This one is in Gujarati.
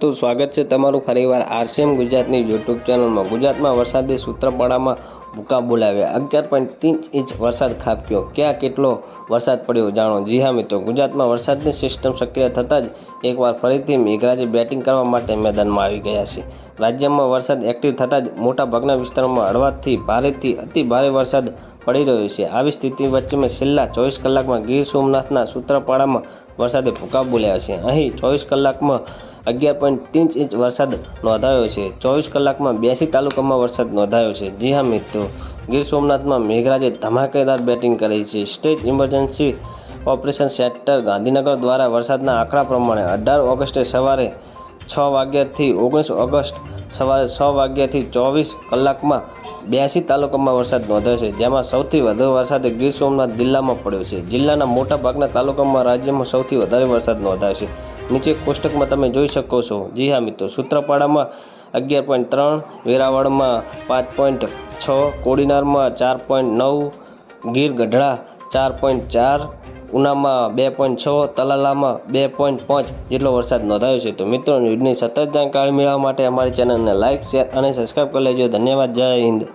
મિત્રો સ્વાગત છે તમારું ફરીવાર આરસીએમ ગુજરાતની યુટ્યુબ ચેનલમાં. ગુજરાતમાં વરસાદે સૂત્રપાડામાં ભૂકા બોલાવ્યા. અગિયાર પોઈન્ટ ત્રીસ ઇંચ વરસાદ ખાબક્યો. ક્યાં કેટલો વરસાદ પડ્યો જાણો? જી હા મિત્રો, ગુજરાતમાં વરસાદની સિસ્ટમ સક્રિય થતાં જ એકવાર ફરીથી મેઘરાજે બેટિંગ કરવા માટે મેદાનમાં આવી ગયા છે. રાજ્યમાં વરસાદ એક્ટિવ થતાં જ મોટાભાગના વિસ્તારોમાં હળવાથી ભારેથી અતિ ભારે વરસાદ પડી રહ્યું છે. આવી સ્થિતિ વચ્ચે મેં છેલ્લા ચોવીસ કલાકમાં ગીર સોમનાથના સૂત્રપાડામાં વરસાદે ભૂકા બોલ્યા છે. અહીં ચોવીસ કલાકમાં અગિયાર પોઈન્ટ ત્રીસ ઇંચ વરસાદ નોંધાયો છે. ચોવીસ કલાકમાં બ્યાસી તાલુકામાં વરસાદ નોંધાયો છે. જી હા મિત્રો, ગીર સોમનાથમાં મેઘરાજે ધમાકેદાર બેટિંગ કરી છે. State emergency operation centre Gandhinagar દ્વારા વરસાદના આંકડા પ્રમાણે અઢાર ઓગસ્ટે સવારે છ વાગ્યાથી ઓગણીસ ઓગસ્ટ સવારે છ વાગ્યાથી ચોવીસ કલાકમાં બ્યાસી તાલુકામાં વરસાદ નોંધાયો છે, જેમાં સૌથી વધુ વરસાદ ગીર સોમનાથ જિલ્લામાં પડ્યો છે. જિલ્લાના મોટા ભાગના તાલુકામાં રાજ્યમાં સૌથી વધારે વરસાદ નોંધાયો છે. નીચે કોષ્ટકમાં તમે જોઈ શકો છો. જી હા મિત્રો, સૂત્રપાડામાં અગિયાર પોઈન્ટ ત્રણ, વેરાવળમાં પાંચ પોઈન્ટ છ, કોડીનારમાં ચાર પોઈન્ટ નવ, ગીર ગઢડા ચાર પોઈન્ટ ચાર ઉનામાં બે પોઈન્ટ છ, તલાલામાં બે પોઈન્ટ પાંચ જેટલો વરસાદ નોંધાયો છે. તો મિત્રો, ન્યૂઝની સતત જાણકારી મેળવવા માટે અમારી ચેનલને લાઇક શેર અને સબસ્ક્રાઈબ કરી લેજો. ધન્યવાદ. જય હિન્દ.